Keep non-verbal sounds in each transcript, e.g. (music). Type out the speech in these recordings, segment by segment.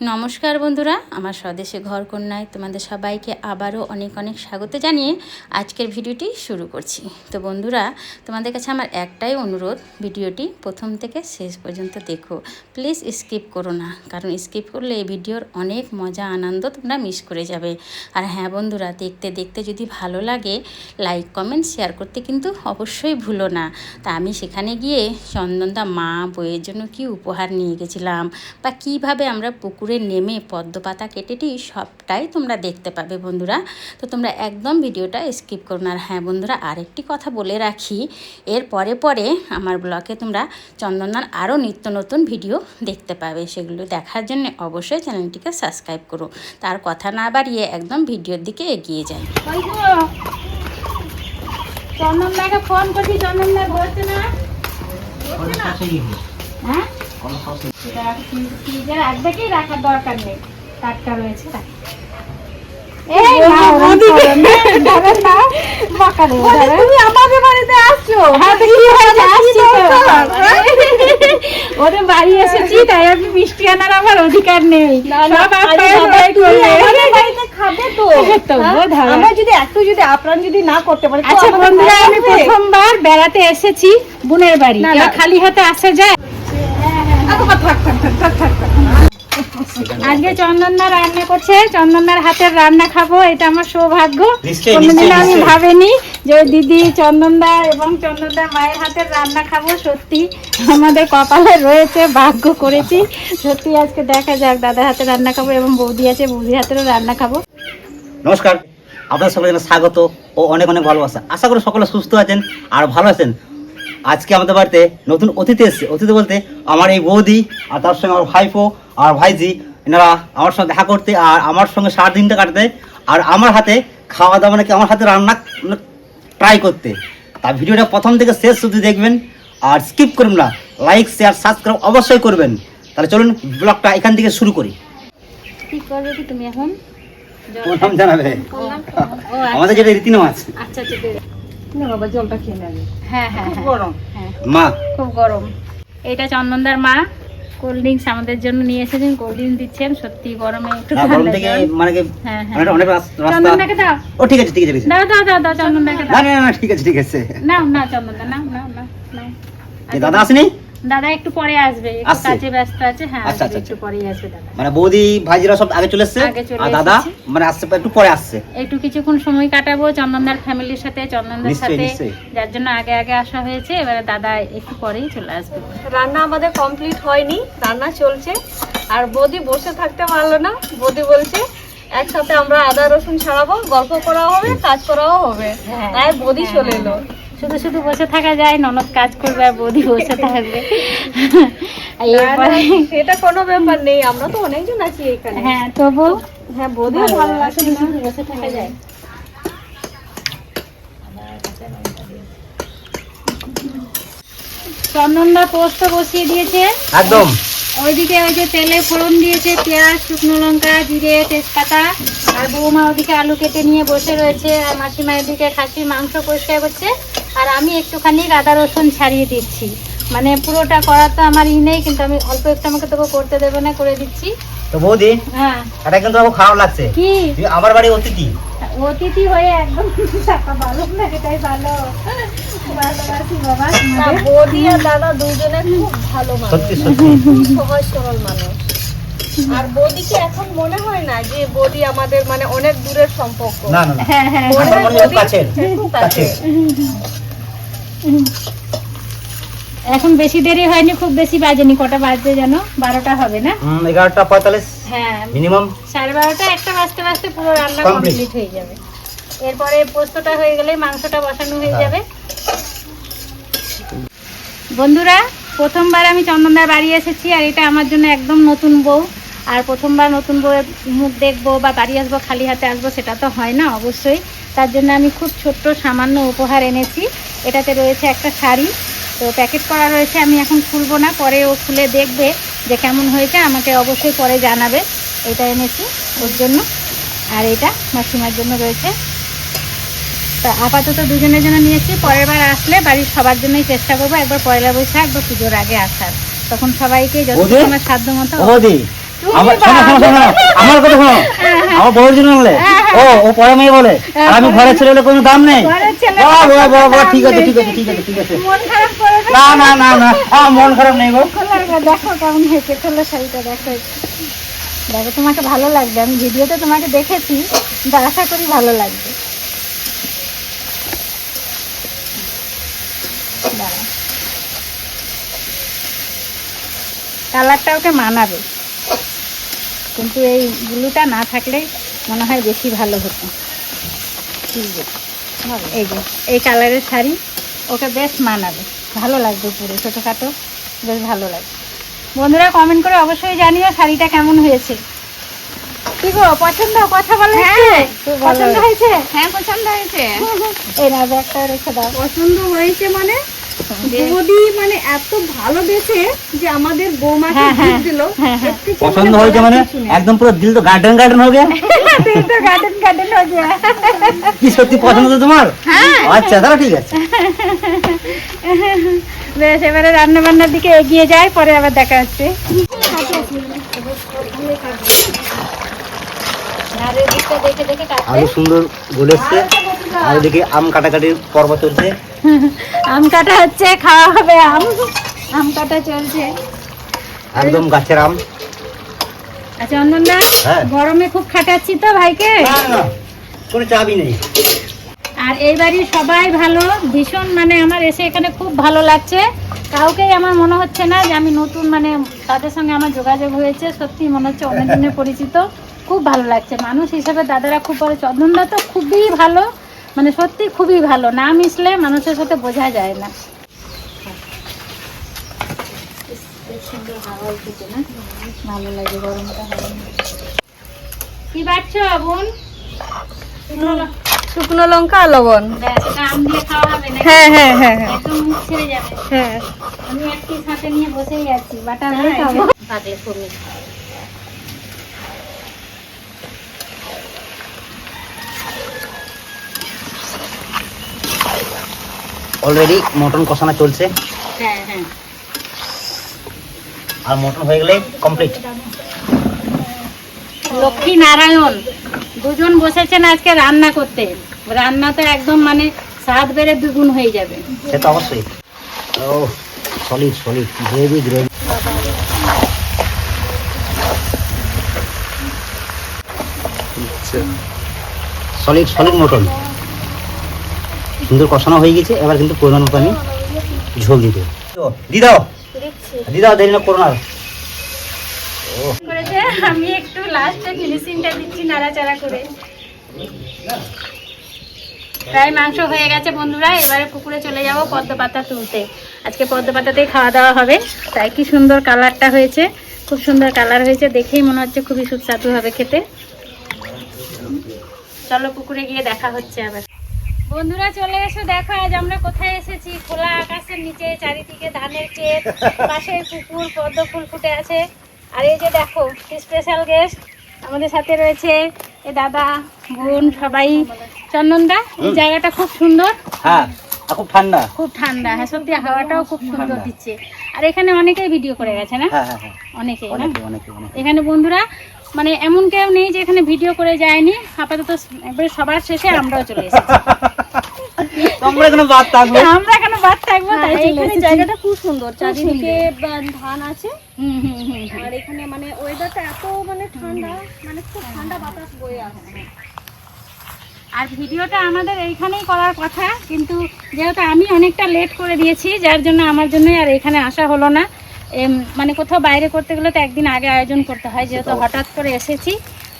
নমস্কার বন্ধুরা, আমার স্বদেশে ঘর কন্যায় তোমাদের সবাইকে আবারও অনেক অনেক স্বাগত জানিয়ে আজকের ভিডিওটি শুরু করছি। তো বন্ধুরা, তোমাদের কাছে আমার একটাই অনুরোধ, ভিডিওটি প্রথম থেকে শেষ পর্যন্ত দেখো। প্লিজ স্কিপ করো না, কারণ স্কিপ করলে এই ভিডিওর অনেক মজা, আনন্দ তোমরা মিস করে যাবে। আর হ্যাঁ বন্ধুরা, দেখতে দেখতে যদি ভালো লাগে লাইক কমেন্ট শেয়ার করতে কিন্তু অবশ্যই ভুলো না। তা আমি সেখানে গিয়ে চন্দনদা মা বইয়ের জন্য কি উপহার নিয়ে গেছিলাম, বা কীভাবে আমরা পুকুরে নেমে পদ্ম পাতা কেটেটি সবটাই তোমরা দেখতে পাবে বন্ধুরা। তো তোমরা একদম ভিডিওটা স্কিপ করো না। আর হ্যাঁ বন্ধুরা আরেকটি কথা বলে রাখি এর পরে পরে আমার ব্লগে তোমরা চন্দনার আরও নিত্য নতুন ভিডিও দেখতে পাবে। সেগুলো দেখার জন্য অবশ্যই চ্যানেলটিকে সাবস্ক্রাইব করো। তার কথা না বাড়িয়ে একদম ভিডিওর দিকে এগিয়ে যাই। ওই চন্দন দাকে ফোন করছি চন্দন দা বলছে না। হ্যাঁ? ফ্রিজের একদিকেই রাখার দরকার নেই টাটকা রয়েছে এই? আসছি। ওদের বাড়ি এসেছি তাই আমি মিষ্টি আনার আমার অধিকার নেই আচ্ছা বন্ধুরা আমি প্রথমবার বেড়াতে এসেছি বোনের বাড়ি খালি হাতে আসা যায় আচ্ছা, থাক, থাক, থাক, থাক, থাক, থাক। আজকে চন্দনদা রান্না করছে। চন্দনদার হাতের রান্না খাব এটা আমার সৌভাগ্য। কোনোদিন আমি। ভাবিনি যে দিদি চন্দনদা এবং চন্দনদার মায়ের হাতের রান্না খাব। সত্যি আমাদের কপালে রয়েছে ভাগ্য করেছি। সত্যি আজকে দেখা যাক দাদার হাতে রান্না খাব এবং বৌদি আছে বৌদির হাতেরও রান্না খাব। নমস্কার আপনার সকলে জানাই স্বাগত ও অনেক অনেক ভালোবাসা। আশা করি সকলে সুস্থ আছেন আর ভালো আছেন। আজকে আমাদের বাড়িতে নতুন অতিথি এসেছে। অতিথি বলতে আমার এই বৌদি আর তার সঙ্গে আমার ভাইপো আর ভাইজি এনারা আমার সঙ্গে দেখা করতে আর আমার সঙ্গে সারা দিনটা কাটাতে আর আমার হাতে খাওয়া দাওয়া নাকি আমার হাতে রান্না ট্রাই করতে। তা ভিডিওটা প্রথম থেকে শেষ অবধি দেখবেন আর স্কিপ করুন না লাইক শেয়ার সাবস্ক্রাইব অবশ্যই করবেন। তাহলে চলুন ব্লগটা এখান থেকে শুরু করি। কি করবে কি তুমি এখন? জানাবে আমাদের যেটা রীতিনাম আছে। আচ্ছা আচ্ছা। না বাবা জলটা খেয়ে নেবে হ্যাঁ হ্যাঁ হ্যাঁ। গরম। হ্যাঁ। মা। খুব গরম। এটা চন্দনদার মা কোল্ড ড্রিঙ্কস আমাদের জন্য নিয়ে এসেছেন কোল্ড ড্রিঙ্কস দিচ্ছেন সত্যি গরমে একটু গরম থেকে মানে কি হ্যাঁ হ্যাঁ। অনেক অনেক রাস- রাস্তা চন্দনদাকে দাও। ও ঠিক আছে ঠিক আছে দাও দাও দাও দাও চন্দনদাকে না দাও। না না ঠিক আছে ঠিক আছে। নাও না চন্দনদা নাও নাও নাও নাও। দাদা আসেনি? দাদা একটু পরে আসবে একটু কাজে ব্যস্ত আছে হ্যাঁ আচ্ছা, আচ্ছা, একটু পরেই আসবে দাদা। মানে বৌদি ভাইজিরা সব আগে চলে এসছে? আর দাদা? মানে আসছে একটু পরে আসছে? একটু কিছুক্ষণ সময় কাটাবো চন্দনদার ফ্যামিলির সাথে চন্দনদার সাথে যার জন্য আগে আগে আসা হয়েছে এবারে দাদা একটু পরেই চলে আসবে। রান্না আমাদের কমপ্লিট হয়নি রান্না চলছে। আর বৌদি বসে থাকতে পারল না বৌদি বলছে একসাথে আমরা আদা রসুন ছাড়াবো গল্প করাও হবে কাজ করাও হবে। হ্যাঁ। তাই বৌদি চলে এলো। শুধু শুধু বসে থাকা যায় ননদ কাজ করবে আর বৌদি বসে থাকবে। সেটা কোনো ব্যাপার নেই আমরা তো অনেকজন আছি এখানে। হ্যাঁ তবু হ্যাঁ বৌদিও ভালো লাগছে শুধু শুধু বসে থাকা যায়। চন্দনদা পোস্ত বসিয়ে দিয়েছে। একদম। ওইদিকে ওই যে তেলে ফোড়ন দিয়েছে পেঁয়াজ শুকনো লঙ্কা জিরে তেজপাতা। আর বৌমা ওদিকে আলু কেটে নিয়ে বসে রয়েছে আর মাসিমা এদিকে খাসির মাংস পরিষ্কার করছে। আর আমি একটুখানি আদা রসুন ছাড়িয়ে দিচ্ছি। মানে পুরোটা করা তো আমার ই নেই কিন্তু আমি অল্প একটু আমাকে তোকে করতে দেবে না করে দিচ্ছি। তো বৌদি হ্যাঁ। এটা কিন্তু আমার খারাপ লাগছে। কি? আমার বাড়ি অতিথি। অতিথি হয়ে একদম (laughs) টাকা ভালো না এটাই ভালো। ভালোবাসি বাবা বৌদি আর দাদা দুজনে খুব ভালো মানুষ। সত্যি সত্যি। সহজ সরল মানুষ। আর বৌদিকে এখন মনে হয় না যে বৌদি আমাদের মানে অনেক দূরের সম্পর্ক। না না না। হ্যাঁ হ্যাঁ। খুব কাছে এখন বেশি দেরি হয়নি খুব বেশি বাজেনি। কটা বাজতে যেন? বারোটা হবে না? এগারোটা পঁয়তাল্লিশ হ্যাঁ মিনিমাম। সাড়ে বারোটা একটা বাজতে বাজতে পুরো রান্না কমপ্লিট হয়ে যাবে। এরপরে পোস্তটা হয়ে গেলে মাংসটা বসানো হয়ে হ্যাঁ। যাবে। বন্ধুরা প্রথমবার আমি চন্দনদার বাড়ি এসেছি আর এটা আমার জন্য একদম নতুন বউ। আর প্রথমবার নতুন বউয়ের মুখ দেখব বা বাড়ি আসব খালি হাতে আসব সেটা তো হয় না অবশ্যই। তার জন্য আমি খুব ছোট্ট সামান্য উপহার এনেছি। এটাতে রয়েছে একটা শাড়ি। তো প্যাকেট করা রয়েছে আমি এখন খুলবো না পরে ও খুলে দেখবে যে কেমন হয়েছে আমাকে অবশ্যই পরে জানাবে। এটা এনেছি ওর জন্য। আর এটা মাসিমার জন্য রয়েছে। তা আপাতত দুজনের জন্য নিয়েছি। পরের বার আসলে বাড়ির সবার জন্যই চেষ্টা করব একবার পয়লা বৈশাখ বা পুজোর আগে আসার। তখন সবাইকে যত? আমার সাধ্য মতো আমার শোনো শোনো শোনো (laughs) আমার কথা শোনো। আমার জন্য বলে ও ও পরে মেয়ে বলে। আর আমি ছেলে বলে কোনো দাম নেই। বাহ, বাহ, বাহ, বাহ, ঠিক আছে ঠিক আছে ঠিক আছে ঠিক আছে। না না না না। মন খারাপ নেই গো। দেখো কেমন হয়েছে খোলা শাড়িটা দেখো। দেখো তোমাকে ভালো লাগবে। আমি ভিডিওতে তোমাকে দেখেছি কিন্তু আশা করি ভালো লাগবে। কালারটা ওকে মানাবে। কিন্তু এই ব্লুটা না থাকলে মনে হয় বেশি ভালো হতো। এই যে এই কালারের শাড়ি ওকে বেশ মানাবে। ভালো লাগবে পুরো ছোটোখাটো বেশ ভালো লাগবে। বন্ধুরা কমেন্ট করে অবশ্যই জানিও শাড়িটা কেমন হয়েছে। কি গো পছন্দ? কথা বলে হ্যাঁ, পছন্দ হয়েছে। হ্যাঁ পছন্দ হয়েছে। এই না ব্যাগটা রেখে দাও। পছন্দ হয়েছে মানে? (laughs) বৌদি মানে এত ভালোবেসে যে আমাদের বৌমাকে হ্যাঁ, হ্যাঁ, দিল হ্যাঁ, পছন্দ হয়েছে মানে? একদম পুরো দিল তো গার্ডেন গার্ডেন হয়ে গেছে? (laughs) তুই তো গার্ডেন গার্ডেন হয়ে যা। কি সত্যি পছন্দ তোমার? আচ্ছা তাহলে ঠিক আছে। বেশ এবারে রান্না বান্নার দিকে এগিয়ে যায় পরে আবার দেখা হচ্ছে। দেখে দেখে আলু সুন্দর এসছে। আর এদিকে আম কাটাকাটির পর্ব চলছে। আম কাটা হচ্ছে খাওয়া হবে আম। আম কাটা চলছে। একদম গাছের আম। আচ্ছা হ্যাঁ। গরমে খুব খাটাচ্ছি তো ভাইকে? কোনো চাবি নেই। আর এই বাড়ির সবাই ভালো ভীষণ মানে আমার এসে এখানে খুব ভালো লাগছে। কাউকেই আমার মনে হচ্ছে না যে আমি নতুন মানে তাদের সঙ্গে আমার যোগাযোগ হয়েছে। সত্যি মনে হচ্ছে অনেক দিনের পরিচিত। খুব ভালো লাগছে। মানুষ হিসেবে দাদারা খুব ভালো। চন্দনদা তো খুবই ভালো। মানে সত্যি খুবই ভালো। না মিশলে মানুষের সাথে বোঝা যায় না। ভালো লাগে গরমটা কি বাড়ছো বোন? শুকনো লঙ্কা আর লবণ। হ্যাঁ হ্যাঁ হ্যাঁ হ্যাঁ। হ্যাঁ। আমি একটি সাথে নিয়ে বসেই আছি। খাব। অলরেডি মটন কষানো চলছে। হ্যাঁ হ্যাঁ। আর মটন হয়ে গেলে কমপ্লিট লক্ষ্মী নারায়ণ দুজন বসেছেন আজকে রান্না করতে। রান্না তো একদম মানে স্বাদ বেড়ে দুগুণ হয়ে যাবে। সে তো অবশ্যই। ও solid solid gravy gravy solid solid mutton. সুন্দর কষানো হয়ে গেছে এবার কিন্তু পরিমাণ মতো আমি ঝোল দিতে দি দাও। দি দাও দেরি না করো না। আমি একটু লাস্টে ফিনিশিংটা দিচ্ছি নাড়াচাড়া করে। প্রায় মাংস হয়ে গেছে বন্ধুরা এবারে পুকুরে চলে যাব পদ্ম পাতা তুলতে। আজকে পদ্ম পাতাতেই খাওয়া দাওয়া হবে তাই কি সুন্দর কালারটা হয়েছে খুব সুন্দর কালার হয়েছে দেখেই মনে হচ্ছে খুবই সুস্বাদু হবে খেতে। চলো পুকুরে গিয়ে দেখা হচ্ছে আবার। বন্ধুরা চলে এসো দেখো আজ আমরা কোথায় এসেছি? খোলা আকাশের নিচে চারিদিকে ধানের ক্ষেত পাশে পুকুর পদ্ম ফুল ফুটে আছে। আর এই যে দেখো স্পেশাল গেস্ট আমাদের সাথে রয়েছে এ দাদা বোন সবাই। চন্দনদা এই জায়গাটা খুব সুন্দর। হ্যাঁ খুব ঠান্ডা। খুব ঠান্ডা হ্যাঁ সত্যি হাওয়াটাও খুব সুন্দর দিচ্ছে। আর এখানে অনেকেই ভিডিও করে গেছে না? হ্যাঁ হ্যাঁ হ্যাঁ। না? অনেকে এখানে বন্ধুরা মানে এমন কেউ নেই যে এখানে ভিডিও করে যায়নি। আপাতত একবারে সবার শেষে আমরাও চলে এসেছি। (laughs) তোমরা কোনো বাদ থাকবে। আমরা কেন বাদ থাকব তাই এখানে জায়গাটা খুব সুন্দর চারিদিকে ধান আছে। হুম, হুম, হুম, হুম। আর এখানে মানে ওয়েদারটা এত মানে ঠান্ডা মানে খুব ঠান্ডা বাতাস বয়ে আসে। আর ভিডিওটা আমাদের এইখানেই করার কথা কিন্তু যেহেতু আমি অনেকটা লেট করে দিয়েছি যার জন্য আমার জন্যই আর এখানে আসা হলো না। মানে কোথাও বাইরে করতে গেলে তো একদিন আগে আয়োজন করতে হয় যেহেতু হঠাৎ করে এসেছি।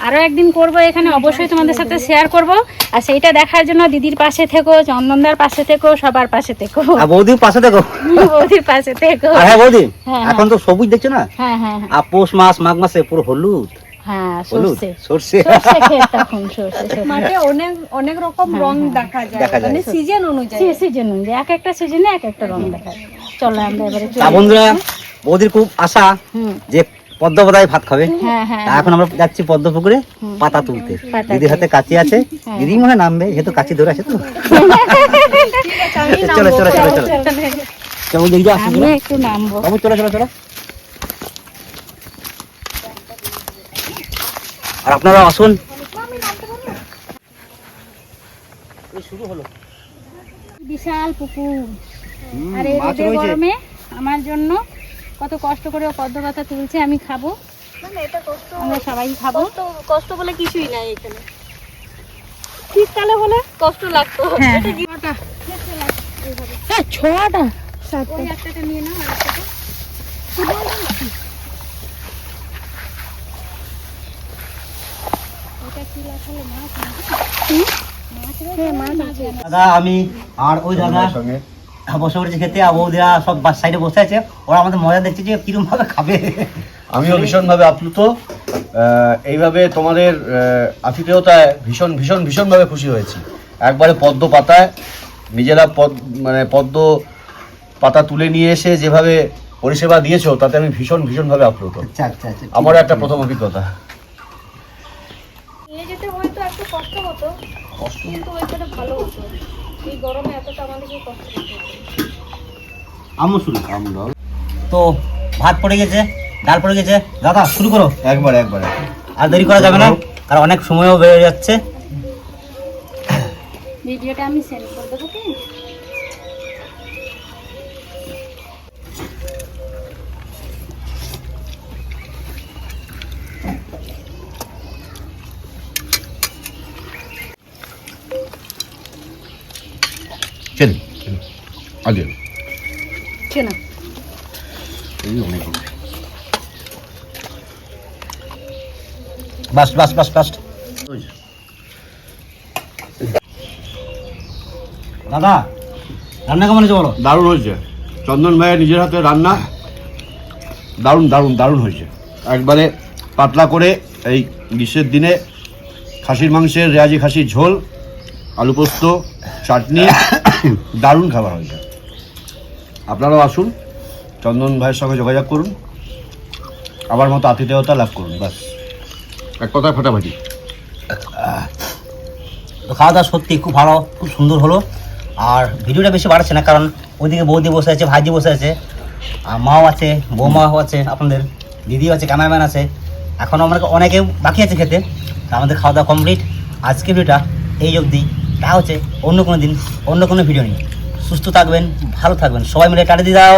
আরও একদিন করব এখানে অবশ্যই তোমাদের সাথে শেয়ার করব। আর সেইটা দেখার জন্য দিদির পাশে থেকো চন্দনদার পাশে থেকো সবার পাশে থেকো। আর বৌদির পাশে দেখো বৌদির পাশে থেকো। আর হ্যাঁ বৌদি হ্যাঁ, এখন তো সবুজ দেখছ না? হ্যাঁ হ্যাঁ হ্যাঁ। আর পৌষ মাস মাঘ মাসে পুরো হলুদ। হ্যাঁ অনেক অনেক রকম রং দেখা যায়। মানে সিজন অনুযায়ী। সিজন অনুযায়ী এক একটা সিজনে এক একটা রং দেখা যায়। চলো আমরা এবারে চলে বন্ধুরা বৌদির খুব আশা হুম। যে পদ্ম পাতায় ভাত খাবে। হ্যাঁ হ্যাঁ। এখন আমরা যাচ্ছি পদ্ম পুকুরে পাতা তুলতে। দিদির হাতে কাচি আছে। দিদি মনে নামবে যেহেতু কাচি ধরে আছে তো। চলো চলো চলো চলো চলো। একটু নামবো। চলো চলো চলো। আর আপনারা আসুন। শুরু হলো। বিশাল পুকুর। আর এই গরমে আমার জন্য কত কষ্ট করে পদ্ম পাতা তুলছে আমি খাব। এটা কষ্ট আমরা সবাই খাব। কষ্ট বলে কিছুই নাই এখানে। শীতকালে হলে? কষ্ট লাগতো। হ্যাঁ হ্যাঁ। ছটা নিয়ে নাও? হ্যাঁ, আমি আর ওই দাদা হ্যাঁ, বসে পড়েছে খেতে আর বৌদিরা সব সাইডে বসে আছে। ওরা আমাদের মজা দেখছে যে কিরম ভাবে খাবে। আমিও ভীষণভাবে আপ্লুত। এইভাবে তোমাদের আতিথেয়তায় ভীষণ ভীষণ ভীষণভাবে খুশি হয়েছি। একবারে পদ্ম পাতায় নিজেরা পদ মানে পদ্ম পাতা তুলে নিয়ে এসে যেভাবে পরিষেবা দিয়েছ তাতে আমি ভীষণ ভীষণভাবে আপ্লুত। আচ্ছা আচ্ছা আচ্ছা আমারও একটা প্রথম অভিজ্ঞতা। নিয়ে যেতে হয়তো একটু কষ্ট হতো কিন্তু ওইখানে ভালো হতো। এই গরমে এতটা আমাদেরকে কষ্ট করতে হতো আমু শুরু তো ভাত পড়ে গেছে ডাল পড়ে গেছে। দাদা শুরু করো। একবার একবার। আর দেরি করা যাবে না আর অনেক সময়ও বেড়ে যাচ্ছে। ভিডিওটা আমি সেন্ড করে দেবো কি আগে। চেনা অনেক বাস বাস বাস বাস দাদা রান্না কেমন হয়েছে বলো? দারুণ হয়েছে। চন্দন ভাইয়ের নিজের হাতে রান্না। দারুণ দারুণ দারুণ হয়েছে। একবারে পাতলা করে এই গ্রীষ্মের দিনে খাসির মাংসের রেয়াজি খাসির ঝোল আলু পোস্ত চাটনি (coughs) দারুণ খাবার হয়েছে আপনারাও আসুন চন্দন ভাইয়ের সঙ্গে যোগাযোগ করুন আমার মতো আতিথেয়তা লাভ করুন ব্যাস এক কথায় ফাটাফাটি। তো খাওয়া দাওয়া সত্যি খুব ভালো খুব সুন্দর হলো। আর ভিডিওটা বেশি বাড়াচ্ছে না কারণ ওইদিকে বৌদি বসে আছে ভাইজি বসে আছে আর মাও আছে বৌমাও আছে আপনাদের দিদিও আছে ক্যামেরাম্যান আছে। এখনও আমরা অনেকে বাকি আছে খেতে। তা আমাদের খাওয়া দাওয়া কমপ্লিট। আজকে ভিডিওটা এই অবধি। তা হচ্ছে অন্য কোনো দিন, অন্য কোনো ভিডিও নিয়ে। সুস্থ থাকবেন, ভালো থাকবেন। সবাই মিলে কাটে দিয়ে দাও